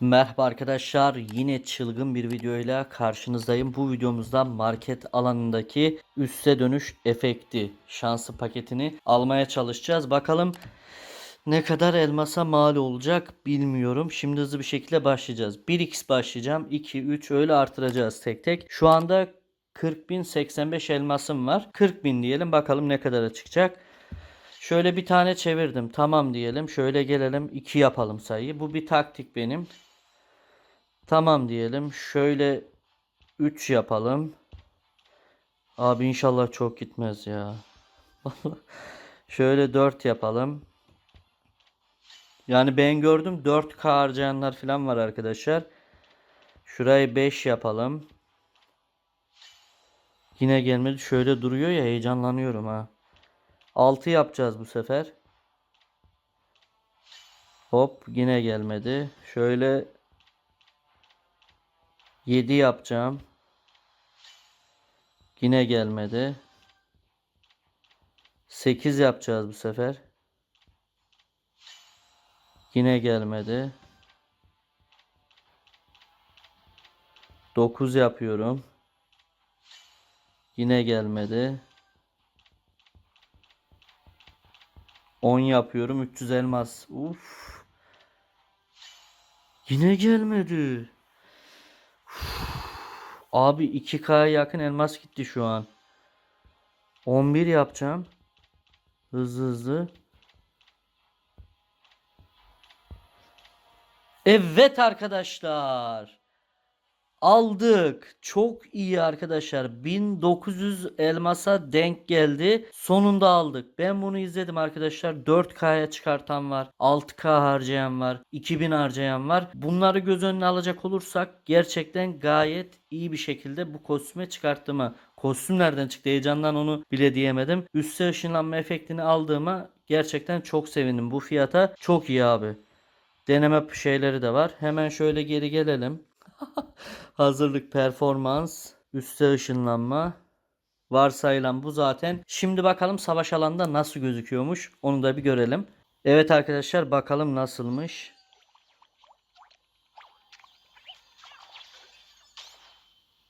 Merhaba arkadaşlar yine çılgın bir videoyla karşınızdayım. Bu videomuzda market alanındaki üste dönüş efekti şansı paketini almaya çalışacağız. Bakalım ne kadar elmasa mal olacak bilmiyorum. Şimdi hızlı bir şekilde başlayacağız. 1x başlayacağım. 2, 3 öyle artıracağız tek tek. Şu anda 40.085 elmasım var. 40.000 diyelim bakalım ne kadara çıkacak. Şöyle bir tane çevirdim. Tamam diyelim. Şöyle gelelim. 2 yapalım sayıyı. Bu bir taktik benim. Tamam diyelim. Şöyle 3 yapalım. Abi inşallah çok gitmez ya. Şöyle 4 yapalım. Yani ben gördüm 4K harcayanlar falan var arkadaşlar. Şurayı 5 yapalım. Yine gelmedi. Şöyle duruyor ya heyecanlanıyorum ha. 6 yapacağız bu sefer. Hop yine gelmedi. Şöyle 7 yapacağım. Yine gelmedi. 8 yapacağız bu sefer. Yine gelmedi. 9 yapıyorum. Yine gelmedi. 10 yapıyorum. 300 elmas. Uf. Yine gelmedi. Abi 2K'ya yakın elmas gitti şu an. 11 yapacağım. Hızlı hızlı. Evet arkadaşlar. Aldık. Çok iyi arkadaşlar. 1900 elmasa denk geldi. Sonunda aldık. Ben bunu izledim arkadaşlar. 4K'ya çıkartan var. 6K harcayan var. 2000 harcayan var. Bunları göz önüne alacak olursak gerçekten gayet iyi bir şekilde bu kostüme çıkarttığımı. Kostüm nereden çıktı heyecandan onu bile diyemedim. Üste ışınlanma efektini aldığıma gerçekten çok sevindim. Bu fiyata çok iyi abi. Deneme şeyleri de var. Hemen şöyle geri gelelim. Hazırlık performans, üste ışınlanma. Varsayılan bu zaten. Şimdi bakalım savaş alanında nasıl gözüküyormuş. Onu da bir görelim. Evet arkadaşlar bakalım nasılmış.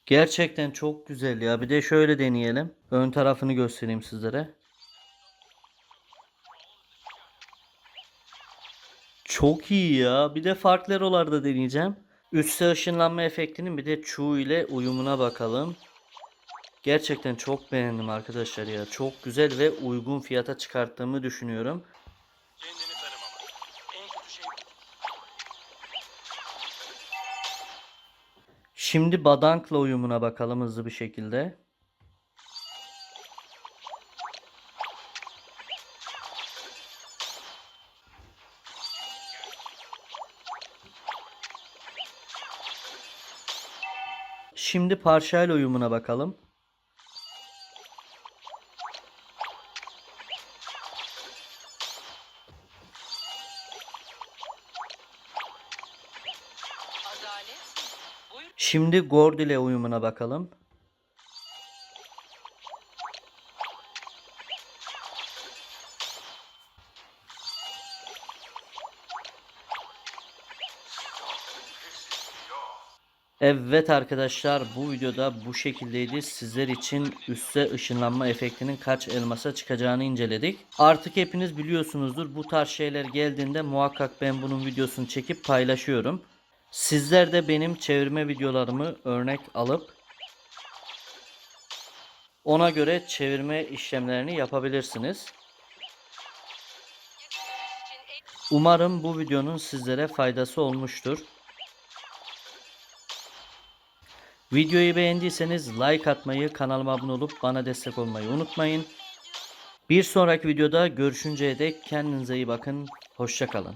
Gerçekten çok güzel ya. Bir de şöyle deneyelim. Ön tarafını göstereyim sizlere. Çok iyi ya. Bir de farklı erolarda deneyeceğim. Üste ışınlanma efektinin bir de çuğ ile uyumuna bakalım. Gerçekten çok beğendim arkadaşlar ya. Çok güzel ve uygun fiyata çıkarttığımı düşünüyorum. Şey Şimdi Badank'la uyumuna bakalım hızlı bir şekilde. Şimdi Parşayla uyumuna bakalım. Şimdi Gord ile uyumuna bakalım. Evet arkadaşlar bu videoda bu şekildeydi. Sizler için üste ışınlanma efektinin kaç elmasa çıkacağını inceledik. Artık hepiniz biliyorsunuzdur. Bu tarz şeyler geldiğinde muhakkak ben bunun videosunu çekip paylaşıyorum. Sizler de benim çevirme videolarımı örnek alıp ona göre çevirme işlemlerini yapabilirsiniz. Umarım bu videonun sizlere faydası olmuştur. Videoyu beğendiyseniz like atmayı, kanalıma abone olup bana destek olmayı unutmayın. Bir sonraki videoda görüşünceye dek kendinize iyi bakın. Hoşçakalın.